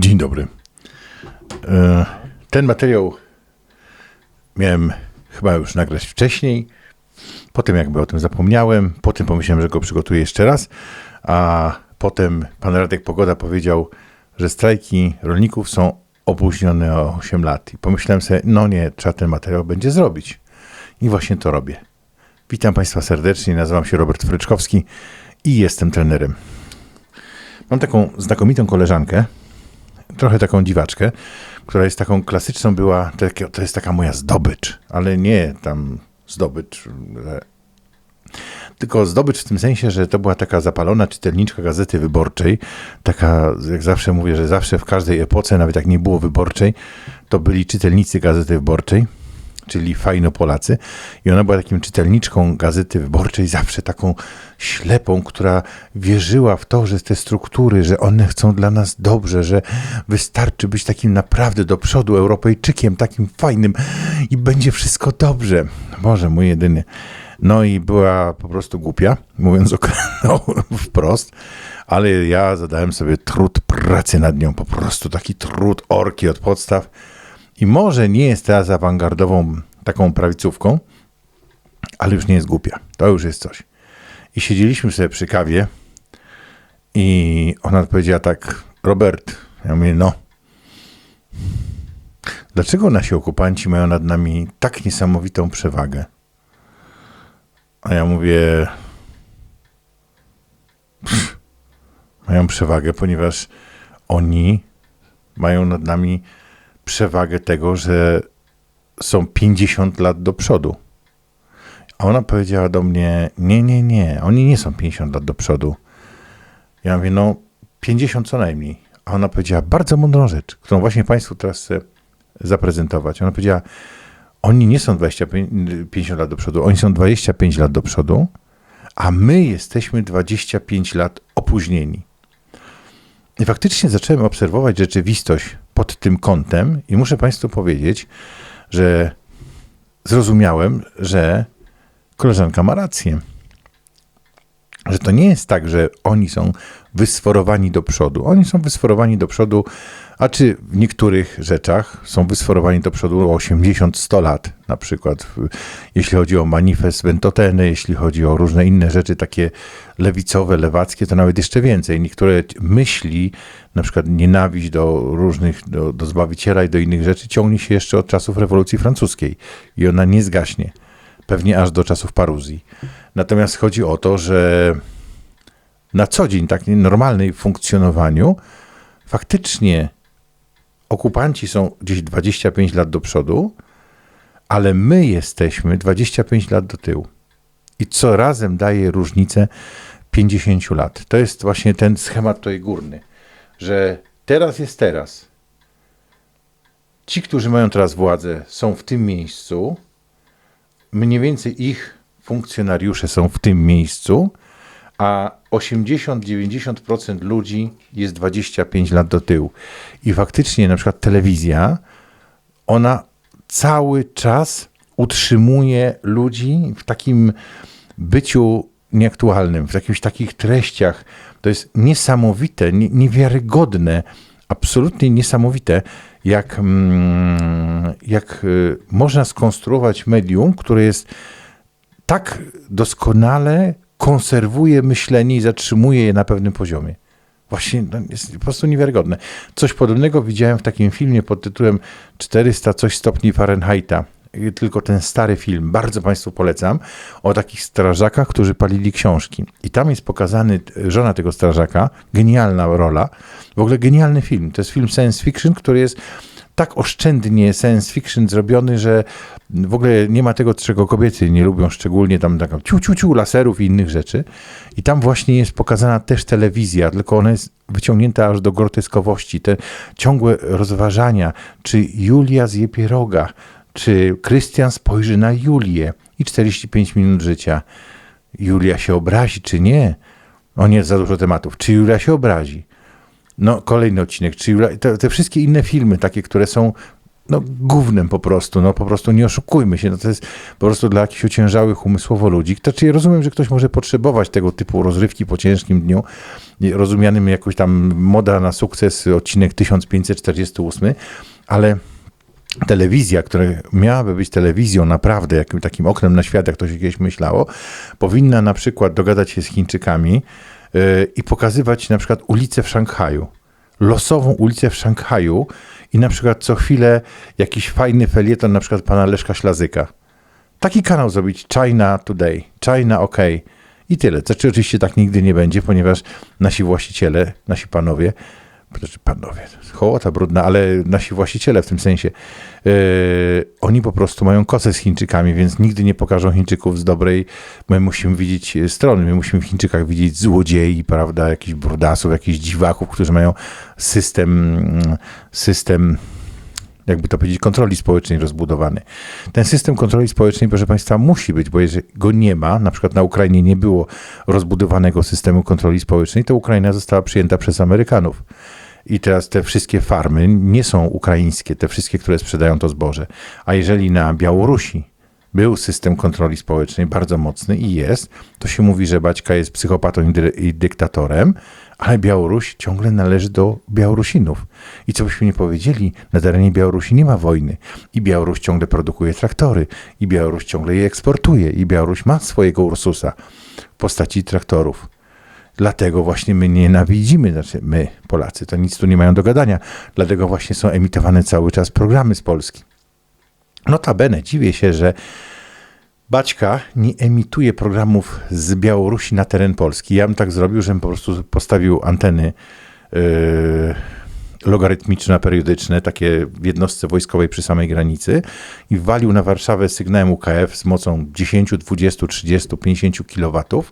Dzień dobry. E, Ten materiał miałem chyba już nagrać wcześniej. Potem jakby o tym zapomniałem. Potem pomyślałem, że go przygotuję jeszcze raz. A potem pan Radek Pogoda powiedział, że strajki rolników są opóźnione o 8 lat. I pomyślałem sobie, no nie, trzeba ten materiał będzie zrobić. I właśnie to robię. Witam Państwa serdecznie. Nazywam się Robert Fryczkowski i jestem trenerem. Mam taką znakomitą koleżankę, trochę taką dziwaczkę, która jest taką klasyczną, była, to jest taka moja zdobycz, ale nie tam zdobycz, tylko zdobycz w tym sensie, że to była taka zapalona czytelniczka Gazety Wyborczej, taka, jak zawsze mówię, że zawsze w każdej epoce, nawet jak nie było wyborczej, to byli czytelnicy Gazety Wyborczej, czyli fajno Polacy. I ona była takim czytelniczką Gazety Wyborczej, zawsze taką ślepą, która wierzyła w to, że te struktury, że one chcą dla nas dobrze, że wystarczy być takim naprawdę do przodu Europejczykiem, takim fajnym i będzie wszystko dobrze. Boże, mój jedyny. No i była po prostu głupia, mówiąc no, wprost, ale ja zadałem sobie trud pracy nad nią, po prostu taki trud orki od podstaw. I może nie jest teraz awangardową taką prawicówką, ale już nie jest głupia. To już jest coś. I siedzieliśmy sobie przy kawie i ona powiedziała tak, Robert, ja mówię, no, dlaczego nasi okupanci mają nad nami tak niesamowitą przewagę? A ja mówię, "Pff, mają przewagę, ponieważ oni mają nad nami przewagę tego, że są 50 lat do przodu. A ona powiedziała do mnie: Nie, nie, nie, oni nie są 50 lat do przodu. Ja mówię: No, 50 co najmniej. A ona powiedziała bardzo mądrą rzecz, którą właśnie Państwu teraz chcę zaprezentować. Ona powiedziała: Oni nie są 25, 50 lat do przodu, oni są 25 lat do przodu, a my jesteśmy 25 lat opóźnieni. I faktycznie zacząłem obserwować rzeczywistość pod tym kątem i muszę Państwu powiedzieć, że zrozumiałem, że koleżanka ma rację. Że to nie jest tak, że oni są wysforowani do przodu. Oni są wysforowani do przodu, a czy w niektórych rzeczach są wysforowani do przodu o 80-100 lat, na przykład jeśli chodzi o manifest Ventoteny, jeśli chodzi o różne inne rzeczy takie lewicowe, lewackie, to nawet jeszcze więcej. Niektóre myśli, na przykład nienawiść do różnych, do, do Zbawiciela i do innych rzeczy ciągnie się jeszcze od czasów rewolucji francuskiej i ona nie zgaśnie. Pewnie aż do czasów paruzji. Natomiast chodzi o to, że na co dzień, tak normalnej funkcjonowaniu, faktycznie okupanci są gdzieś 25 lat do przodu, ale my jesteśmy 25 lat do tyłu. I co razem daje różnicę 50 lat. To jest właśnie ten schemat tutaj górny, że teraz jest teraz. Ci, którzy mają teraz władzę, są w tym miejscu, mniej więcej ich funkcjonariusze są w tym miejscu, a 80-90% ludzi jest 25 lat do tyłu. I faktycznie na przykład telewizja, ona cały czas utrzymuje ludzi w takim byciu nieaktualnym, w jakichś takich treściach. To jest niesamowite, nie, niewiarygodne, absolutnie niesamowite, jak, mm, jak y, można skonstruować medium, które jest tak doskonale konserwuje myślenie i zatrzymuje je na pewnym poziomie. Właśnie no, jest po prostu niewiarygodne. Coś podobnego widziałem w takim filmie pod tytułem 400 coś stopni Fahrenheita. Tylko ten stary film, bardzo Państwu polecam, o takich strażakach, którzy palili książki. I tam jest pokazany żona tego strażaka, genialna rola, w ogóle genialny film. To jest film science fiction, który jest tak oszczędnie science fiction zrobiony, że w ogóle nie ma tego, czego kobiety nie lubią, szczególnie tam taką ciu, ciu, ciu, laserów i innych rzeczy. I tam właśnie jest pokazana też telewizja, tylko ona jest wyciągnięta aż do groteskowości. Te ciągłe rozważania, czy Julia zje pieroga, czy Krystian spojrzy na Julię i 45 minut życia. Julia się obrazi, czy nie? O nie, za dużo tematów. Czy Julia się obrazi? No, kolejny odcinek, czy Julia, te, te wszystkie inne filmy, takie, które są no, gównem po prostu, no po prostu nie oszukujmy się, no to jest po prostu dla jakichś ociężałych umysłowo ludzi. Znaczy, ja rozumiem, że ktoś może potrzebować tego typu rozrywki po ciężkim dniu, rozumianym jakoś tam moda na sukces, odcinek 1548, ale telewizja, która miałaby być telewizją naprawdę, jakim takim oknem na świat, jak to się kiedyś myślało, powinna na przykład dogadać się z Chińczykami i pokazywać na przykład ulicę w Szanghaju, losową ulicę w Szanghaju i na przykład co chwilę jakiś fajny felieton, na przykład pana Leszka Ślazyka. Taki kanał zrobić China Today, China OK i tyle. Znaczy oczywiście tak nigdy nie będzie, ponieważ nasi właściciele, nasi panowie, znaczy panowie, hołota brudna, ale nasi właściciele w tym sensie, yy, oni po prostu mają kosę z Chińczykami, więc nigdy nie pokażą Chińczyków z dobrej, my musimy widzieć strony, my musimy w Chińczykach widzieć złodziei, prawda, jakichś brudasów, jakichś dziwaków, którzy mają system, system jakby to powiedzieć, kontroli społecznej rozbudowany. Ten system kontroli społecznej, proszę Państwa, musi być, bo jeżeli go nie ma, na przykład na Ukrainie nie było rozbudowanego systemu kontroli społecznej, to Ukraina została przyjęta przez Amerykanów. I teraz te wszystkie farmy nie są ukraińskie, te wszystkie, które sprzedają to zboże. A jeżeli na Białorusi był system kontroli społecznej bardzo mocny i jest, to się mówi, że Baćka jest psychopatą i dyktatorem, ale Białoruś ciągle należy do Białorusinów. I co byśmy nie powiedzieli, na terenie Białorusi nie ma wojny. I Białoruś ciągle produkuje traktory, i Białoruś ciągle je eksportuje, i Białoruś ma swojego Ursusa w postaci traktorów. Dlatego właśnie my nienawidzimy, znaczy my, Polacy, to nic tu nie mają do gadania. Dlatego właśnie są emitowane cały czas programy z Polski. Notabene dziwię się, że Baćka nie emituje programów z Białorusi na teren Polski. Ja bym tak zrobił, żebym po prostu postawił anteny yy, logarytmiczne, periodyczne, takie w jednostce wojskowej przy samej granicy i walił na Warszawę sygnałem UKF z mocą 10, 20, 30, 50 kW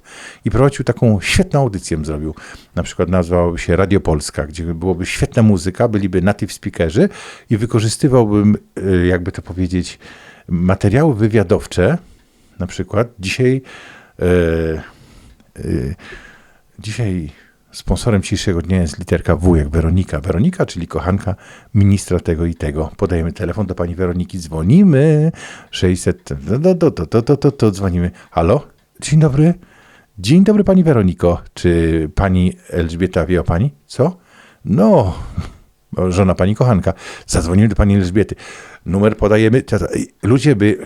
i prowadził taką świetną audycję zrobił. Na przykład nazwałaby się Radio Polska, gdzie byłoby świetna muzyka, byliby native speakerzy i wykorzystywałbym, yy, jakby to powiedzieć, materiały wywiadowcze, na przykład dzisiaj, e, e, dzisiaj sponsorem dzisiejszego dnia jest literka W, jak Weronika. Weronika, czyli kochanka ministra tego i tego. Podajemy telefon do pani Weroniki, dzwonimy. 600, to, to, to, to, to, to, to dzwonimy. Halo? Dzień dobry. Dzień dobry pani Weroniko. Czy pani Elżbieta wie o pani? Co? No, żona pani kochanka. Zadzwonimy do pani Elżbiety numer podajemy. Ludzie by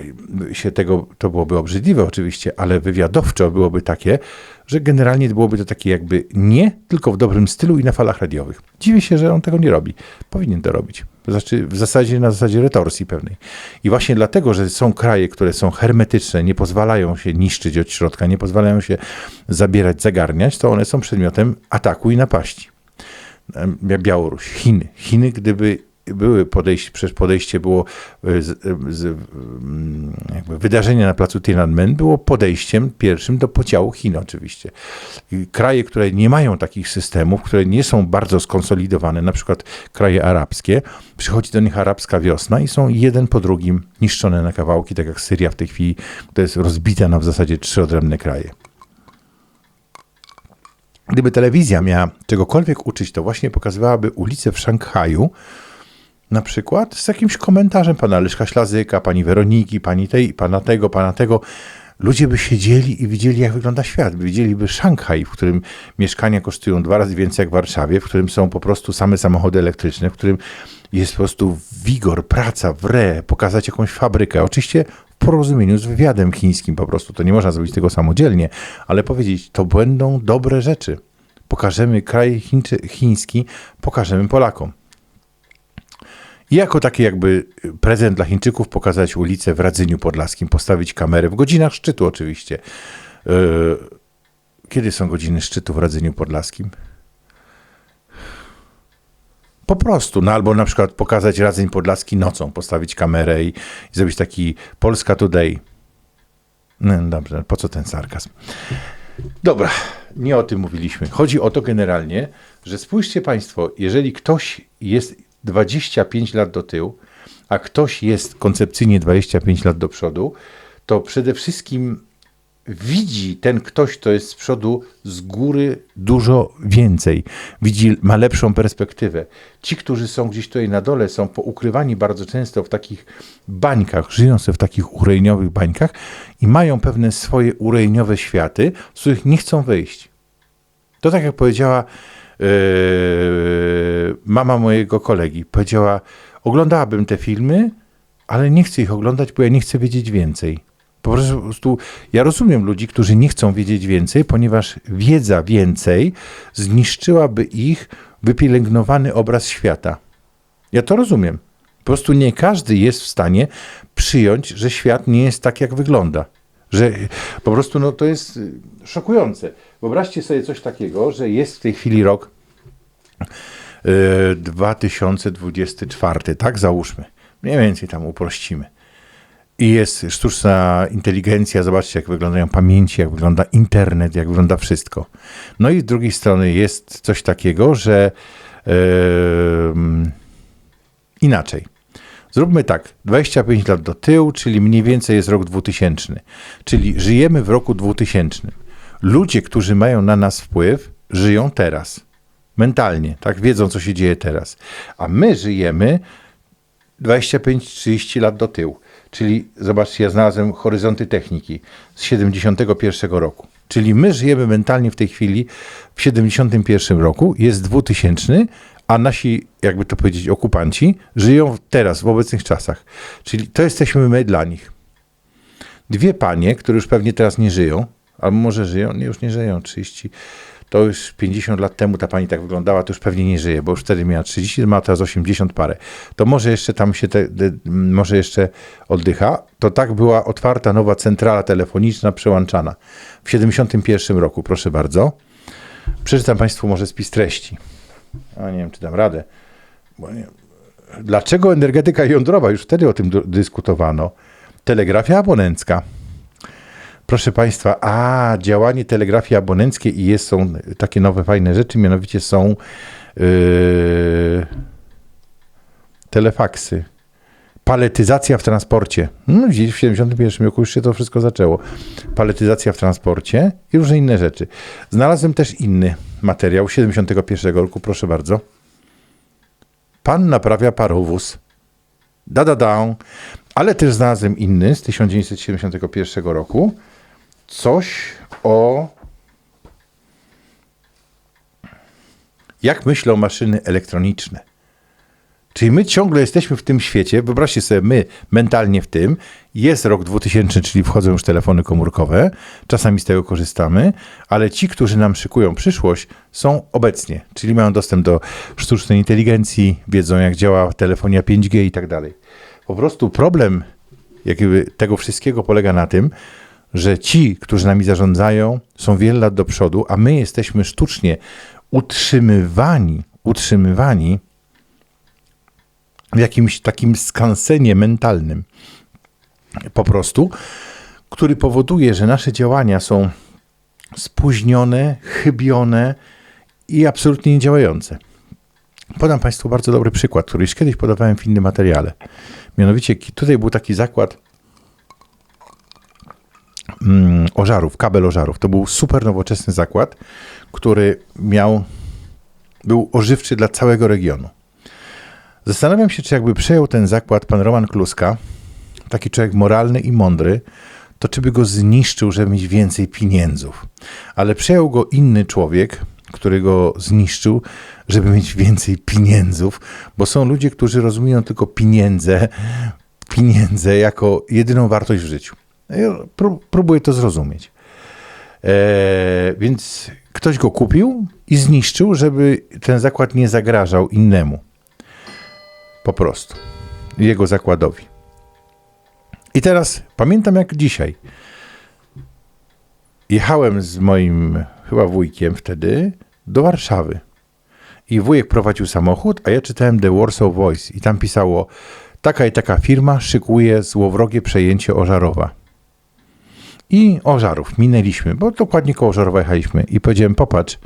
się tego, to byłoby obrzydliwe oczywiście, ale wywiadowczo byłoby takie, że generalnie byłoby to takie jakby nie, tylko w dobrym stylu i na falach radiowych. Dziwię się, że on tego nie robi. Powinien to robić. Znaczy w zasadzie na zasadzie retorsji pewnej. I właśnie dlatego, że są kraje, które są hermetyczne, nie pozwalają się niszczyć od środka, nie pozwalają się zabierać, zagarniać, to one są przedmiotem ataku i napaści. Białoruś, Chiny. Chiny, gdyby były podejście, przecież podejście było, e, z, e, z, mm, wydarzenie na placu Tiananmen było podejściem pierwszym do podziału Chin oczywiście. Kraje, które nie mają takich systemów, które nie są bardzo skonsolidowane, na przykład kraje arabskie, przychodzi do nich arabska wiosna i są jeden po drugim niszczone na kawałki, tak jak Syria w tej chwili, to jest rozbita na w zasadzie trzy odrębne kraje. Gdyby telewizja miała czegokolwiek uczyć, to właśnie pokazywałaby ulice w Szanghaju, na przykład z jakimś komentarzem pana Leszka Ślazyka, pani Weroniki, pani tej, pana tego, pana tego. Ludzie by siedzieli i widzieli, jak wygląda świat. Widzieliby Szanghaj, w którym mieszkania kosztują dwa razy więcej jak w Warszawie, w którym są po prostu same samochody elektryczne, w którym jest po prostu wigor, praca, wre, pokazać jakąś fabrykę. Oczywiście porozumieniu z wywiadem chińskim po prostu. To nie można zrobić tego samodzielnie, ale powiedzieć, to będą dobre rzeczy. Pokażemy kraj chińczy, chiński, pokażemy Polakom. I jako taki jakby prezent dla Chińczyków pokazać ulicę w Radzyniu Podlaskim, postawić kamerę w godzinach szczytu oczywiście. E, kiedy są godziny szczytu w Radzyniu Podlaskim? Po prostu, no albo na przykład pokazać Radzeń Podlaski nocą, postawić kamerę i, i zrobić taki Polska Today. No dobrze, po co ten sarkazm? Dobra, nie o tym mówiliśmy. Chodzi o to generalnie, że spójrzcie Państwo, jeżeli ktoś jest 25 lat do tyłu, a ktoś jest koncepcyjnie 25 lat do przodu, to przede wszystkim widzi ten ktoś, kto jest z przodu, z góry dużo więcej. Widzi, ma lepszą perspektywę. Ci, którzy są gdzieś tutaj na dole, są poukrywani bardzo często w takich bańkach, żyją sobie w takich urejniowych bańkach i mają pewne swoje urejniowe światy, z których nie chcą wyjść. To tak jak powiedziała yy, mama mojego kolegi. Powiedziała, oglądałabym te filmy, ale nie chcę ich oglądać, bo ja nie chcę wiedzieć więcej. Po prostu ja rozumiem ludzi, którzy nie chcą wiedzieć więcej, ponieważ wiedza więcej zniszczyłaby ich wypielęgnowany obraz świata. Ja to rozumiem. Po prostu nie każdy jest w stanie przyjąć, że świat nie jest tak, jak wygląda. Że po prostu no, to jest y, szokujące. Wyobraźcie sobie coś takiego, że jest w tej chwili rok yy, 2024, tak? Załóżmy. Mniej więcej tam uprościmy. I jest sztuczna inteligencja, zobaczcie, jak wyglądają pamięci, jak wygląda internet, jak wygląda wszystko. No i z drugiej strony jest coś takiego, że yy, inaczej. Zróbmy tak, 25 lat do tyłu, czyli mniej więcej jest rok 2000, czyli żyjemy w roku 2000. Ludzie, którzy mają na nas wpływ, żyją teraz. Mentalnie, tak? Wiedzą, co się dzieje teraz. A my żyjemy 25-30 lat do tyłu. Czyli zobaczcie, ja znalazłem horyzonty techniki z 71 roku. Czyli my żyjemy mentalnie w tej chwili w 71 roku, jest 2000, a nasi, jakby to powiedzieć, okupanci żyją teraz, w obecnych czasach. Czyli to jesteśmy my dla nich. Dwie panie, które już pewnie teraz nie żyją, albo może żyją, nie, już nie żyją, 30, to już 50 lat temu ta pani tak wyglądała, to już pewnie nie żyje, bo już wtedy miała 30, ma teraz 80 parę. To może jeszcze tam się, te, te, może jeszcze oddycha. To tak była otwarta nowa centrala telefoniczna przełączana w 71 roku, proszę bardzo. Przeczytam Państwu może spis treści. A nie wiem, czy dam radę. Dlaczego energetyka jądrowa? Już wtedy o tym dyskutowano. Telegrafia abonencka. Proszę Państwa, a działanie telegrafii abonenckiej i jest, są takie nowe, fajne rzeczy, mianowicie są yy, telefaksy. Paletyzacja w transporcie. No, w 71 roku już się to wszystko zaczęło. Paletyzacja w transporcie i różne inne rzeczy. Znalazłem też inny materiał 71 roku, proszę bardzo. Pan naprawia parowóz. Da, da, da. Ale też znalazłem inny z 1971 roku coś o jak myślą maszyny elektroniczne. Czyli my ciągle jesteśmy w tym świecie, wyobraźcie sobie, my mentalnie w tym, jest rok 2000, czyli wchodzą już telefony komórkowe, czasami z tego korzystamy, ale ci, którzy nam szykują przyszłość, są obecnie, czyli mają dostęp do sztucznej inteligencji, wiedzą jak działa telefonia 5G i tak dalej. Po prostu problem jakby tego wszystkiego polega na tym, że ci, którzy nami zarządzają, są wiele lat do przodu, a my jesteśmy sztucznie utrzymywani, utrzymywani w jakimś takim skansenie mentalnym. Po prostu, który powoduje, że nasze działania są spóźnione, chybione i absolutnie niedziałające. Podam Państwu bardzo dobry przykład, który już kiedyś podawałem w innym materiale. Mianowicie tutaj był taki zakład mm, ożarów, kabel ożarów. To był super nowoczesny zakład, który miał, był ożywczy dla całego regionu. Zastanawiam się, czy jakby przejął ten zakład pan Roman Kluska, taki człowiek moralny i mądry, to czy by go zniszczył, żeby mieć więcej pieniędzów. Ale przejął go inny człowiek, który go zniszczył, żeby mieć więcej pieniędzów, bo są ludzie, którzy rozumieją tylko pieniądze, pieniądze jako jedyną wartość w życiu. Próbuję to zrozumieć. E, więc ktoś go kupił i zniszczył, żeby ten zakład nie zagrażał innemu. Po prostu. Jego zakładowi. I teraz pamiętam jak dzisiaj. Jechałem z moim chyba wujkiem wtedy do Warszawy. I wujek prowadził samochód, a ja czytałem The Warsaw Voice i tam pisało taka i taka firma szykuje złowrogie przejęcie Ożarowa i Ożarów. Minęliśmy, bo dokładnie koło Ożarowa jechaliśmy i powiedziałem, popatrz,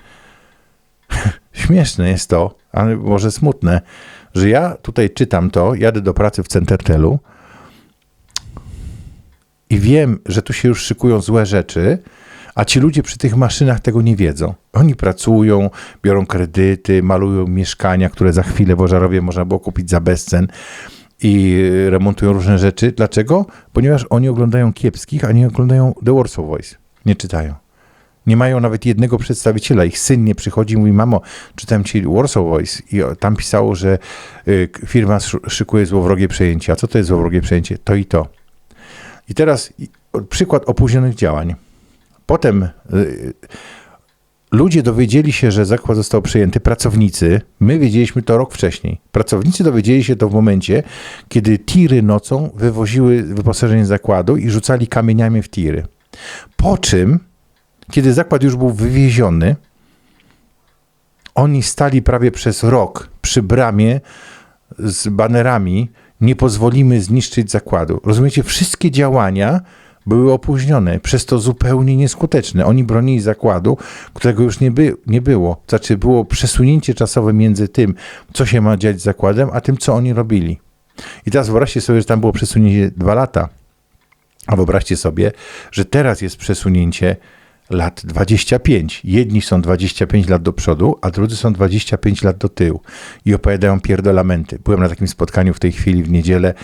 śmieszne jest to, ale może smutne, że ja tutaj czytam to, jadę do pracy w Centertelu I wiem, że tu się już szykują złe rzeczy, a ci ludzie przy tych maszynach tego nie wiedzą. Oni pracują, biorą kredyty, malują mieszkania, które za chwilę w Ożarowie można było kupić za bezcen i remontują różne rzeczy. Dlaczego? Ponieważ oni oglądają kiepskich, a nie oglądają The Warsaw Voice. Nie czytają. Nie mają nawet jednego przedstawiciela. Ich syn nie przychodzi i mówi, mamo, czytam ci Warsaw Voice i tam pisało, że y, firma szykuje złowrogie przejęcie. A co to jest złowrogie przejęcie? To i to. I teraz przykład opóźnionych działań. Potem y, ludzie dowiedzieli się, że zakład został przejęty, pracownicy, my wiedzieliśmy to rok wcześniej. Pracownicy dowiedzieli się to w momencie, kiedy tiry nocą wywoziły wyposażenie zakładu i rzucali kamieniami w tiry. Po czym, kiedy zakład już był wywieziony, oni stali prawie przez rok przy bramie z banerami, nie pozwolimy zniszczyć zakładu. Rozumiecie, wszystkie działania były opóźnione, przez to zupełnie nieskuteczne. Oni bronili zakładu, którego już nie, by, nie było. Znaczy było przesunięcie czasowe między tym, co się ma dziać z zakładem, a tym, co oni robili. I teraz wyobraźcie sobie, że tam było przesunięcie dwa lata. A wyobraźcie sobie, że teraz jest przesunięcie lat 25. Jedni są 25 lat do przodu, a drudzy są 25 lat do tyłu i opowiadają pierdolamenty. Byłem na takim spotkaniu w tej chwili w niedzielę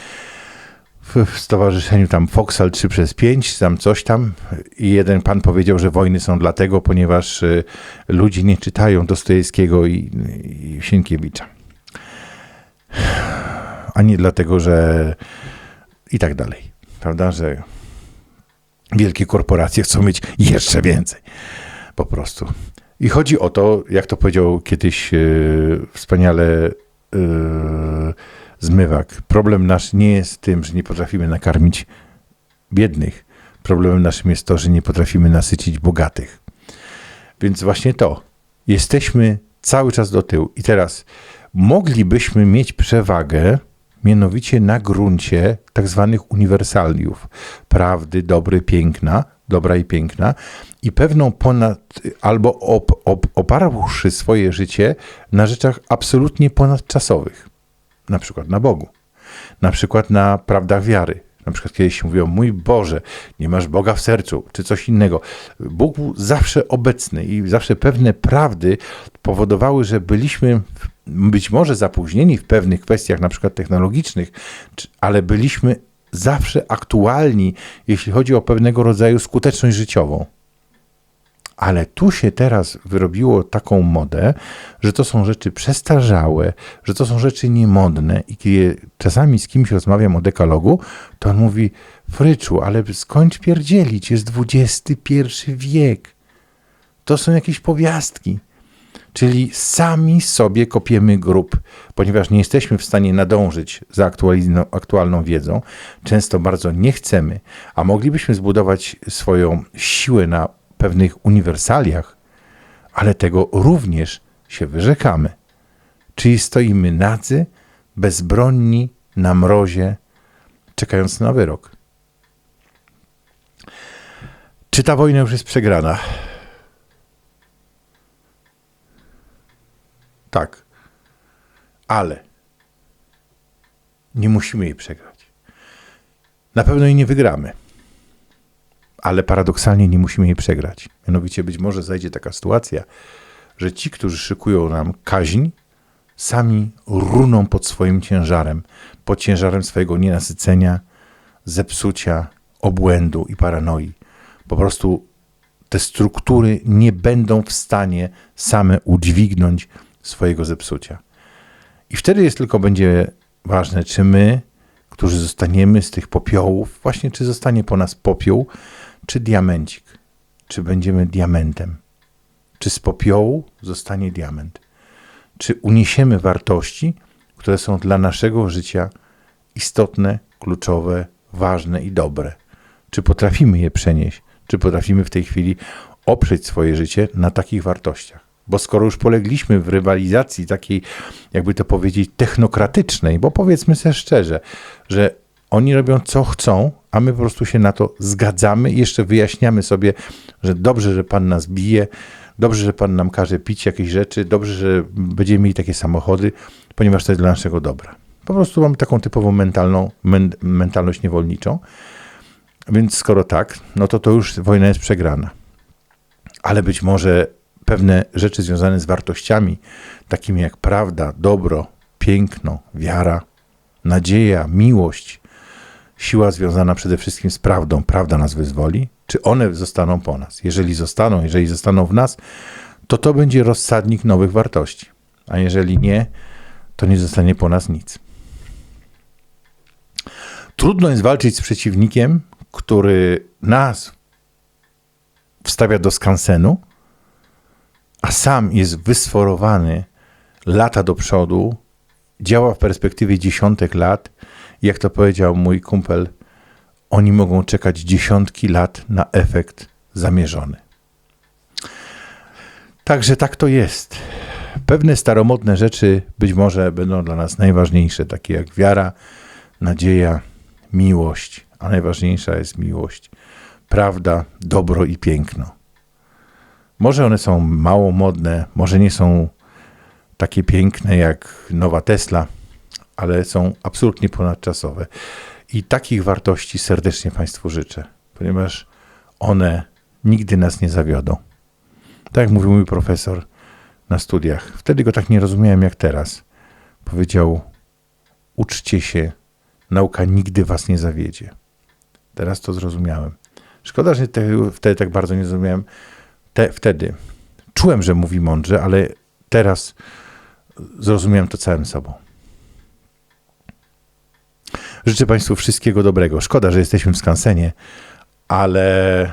w stowarzyszeniu tam Foxal 3 przez 5, tam coś tam i jeden pan powiedział, że wojny są dlatego, ponieważ y, ludzie nie czytają Dostojewskiego i, i Sienkiewicza. A nie dlatego, że i tak dalej. Prawda, że wielkie korporacje chcą mieć jeszcze więcej. Po prostu. I chodzi o to, jak to powiedział kiedyś yy, wspaniale yy, zmywak. Problem nasz nie jest tym, że nie potrafimy nakarmić biednych. Problemem naszym jest to, że nie potrafimy nasycić bogatych. Więc właśnie to. Jesteśmy cały czas do tyłu. I teraz moglibyśmy mieć przewagę, mianowicie na gruncie tak zwanych uniwersaliów prawdy, dobry, piękna, dobra i piękna, i pewną ponad, albo op, op, oparłszy swoje życie na rzeczach absolutnie ponadczasowych na przykład na Bogu, na przykład na prawdach wiary. Na przykład kiedyś się mówiło, mój Boże, nie masz Boga w sercu, czy coś innego. Bóg był zawsze obecny i zawsze pewne prawdy powodowały, że byliśmy być może zapóźnieni w pewnych kwestiach, na przykład technologicznych, ale byliśmy zawsze aktualni, jeśli chodzi o pewnego rodzaju skuteczność życiową. Ale tu się teraz wyrobiło taką modę, że to są rzeczy przestarzałe, że to są rzeczy niemodne i kiedy czasami z kimś rozmawiam o dekalogu, to on mówi, Fryczu, ale skończ pierdzielić, jest XXI wiek. To są jakieś powiastki. Czyli sami sobie kopiemy grób, ponieważ nie jesteśmy w stanie nadążyć za aktualną wiedzą, często bardzo nie chcemy, a moglibyśmy zbudować swoją siłę na pewnych uniwersaliach, ale tego również się wyrzekamy. Czyli stoimy nadzy, bezbronni, na mrozie, czekając na wyrok. Czy ta wojna już jest przegrana? Tak. Ale nie musimy jej przegrać. Na pewno jej nie wygramy ale paradoksalnie nie musimy jej przegrać. Mianowicie być może zajdzie taka sytuacja, że ci, którzy szykują nam kaźń, sami runą pod swoim ciężarem, pod ciężarem swojego nienasycenia, zepsucia, obłędu i paranoi. Po prostu te struktury nie będą w stanie same udźwignąć swojego zepsucia. I wtedy jest tylko będzie ważne, czy my, którzy zostaniemy z tych popiołów, właśnie czy zostanie po nas popiół, czy diamencik? Czy będziemy diamentem? Czy z popiołu zostanie diament? Czy uniesiemy wartości, które są dla naszego życia istotne, kluczowe, ważne i dobre? Czy potrafimy je przenieść? Czy potrafimy w tej chwili oprzeć swoje życie na takich wartościach? Bo skoro już polegliśmy w rywalizacji takiej, jakby to powiedzieć, technokratycznej, bo powiedzmy sobie szczerze, że oni robią co chcą, a my po prostu się na to zgadzamy i jeszcze wyjaśniamy sobie, że dobrze, że Pan nas bije, dobrze, że Pan nam każe pić jakieś rzeczy, dobrze, że będziemy mieli takie samochody, ponieważ to jest dla naszego dobra. Po prostu mamy taką typową mentalną, men, mentalność niewolniczą. Więc skoro tak, no to to już wojna jest przegrana. Ale być może pewne rzeczy związane z wartościami, takimi jak prawda, dobro, piękno, wiara, nadzieja, miłość, siła związana przede wszystkim z prawdą, prawda nas wyzwoli, czy one zostaną po nas? Jeżeli zostaną, jeżeli zostaną w nas, to to będzie rozsadnik nowych wartości. A jeżeli nie, to nie zostanie po nas nic. Trudno jest walczyć z przeciwnikiem, który nas wstawia do skansenu, a sam jest wysforowany lata do przodu, działa w perspektywie dziesiątek lat. Jak to powiedział mój kumpel, oni mogą czekać dziesiątki lat na efekt zamierzony. Także tak to jest. Pewne staromodne rzeczy być może będą dla nas najważniejsze, takie jak wiara, nadzieja, miłość, a najważniejsza jest miłość, prawda, dobro i piękno. Może one są mało modne, może nie są takie piękne jak nowa Tesla, ale są absolutnie ponadczasowe. I takich wartości serdecznie Państwu życzę, ponieważ one nigdy nas nie zawiodą. Tak jak mówił mój profesor na studiach, wtedy go tak nie rozumiałem jak teraz. Powiedział: Uczcie się, nauka nigdy was nie zawiedzie. Teraz to zrozumiałem. Szkoda, że te, wtedy tak bardzo nie zrozumiałem. Te, wtedy czułem, że mówi mądrze, ale teraz zrozumiałem to całym sobą. Życzę Państwu wszystkiego dobrego. Szkoda, że jesteśmy w skansenie, ale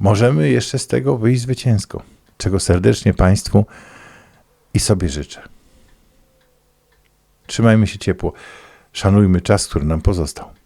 możemy jeszcze z tego wyjść zwycięsko, czego serdecznie Państwu i sobie życzę. Trzymajmy się ciepło, szanujmy czas, który nam pozostał.